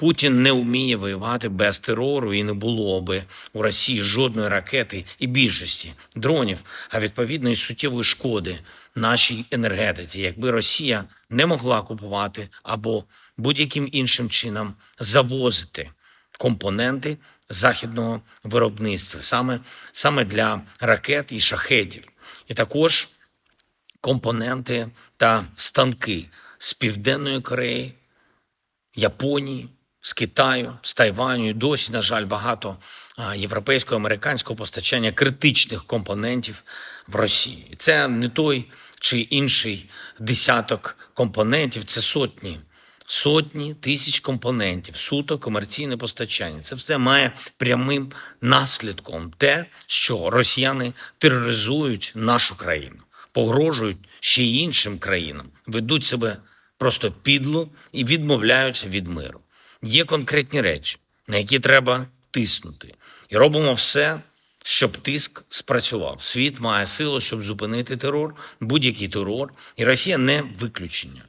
Путін не вміє воювати без терору і не було би у Росії жодної ракети і більшості дронів, а відповідно і суттєвої шкоди нашій енергетиці, якби Росія не могла купувати або будь-яким іншим чином завозити компоненти західного виробництва саме, саме для ракет і шахетів, і також компоненти та станки з Південної Кореї, Японії, з Китаю, з Тайваню. І досі, на жаль, багато європейського американського постачання критичних компонентів в Росії. Це не той чи інший десяток компонентів, це сотні. Сотні тисяч компонентів, суто комерційне постачання. Це все має прямим наслідком те, що росіяни тероризують нашу країну, погрожують ще й іншим країнам, ведуть себе просто підло і відмовляються від миру. Є конкретні речі, на які треба тиснути, і робимо все, щоб тиск спрацював. Світ має силу, щоб зупинити терор, будь-який терор, і Росія не виключення.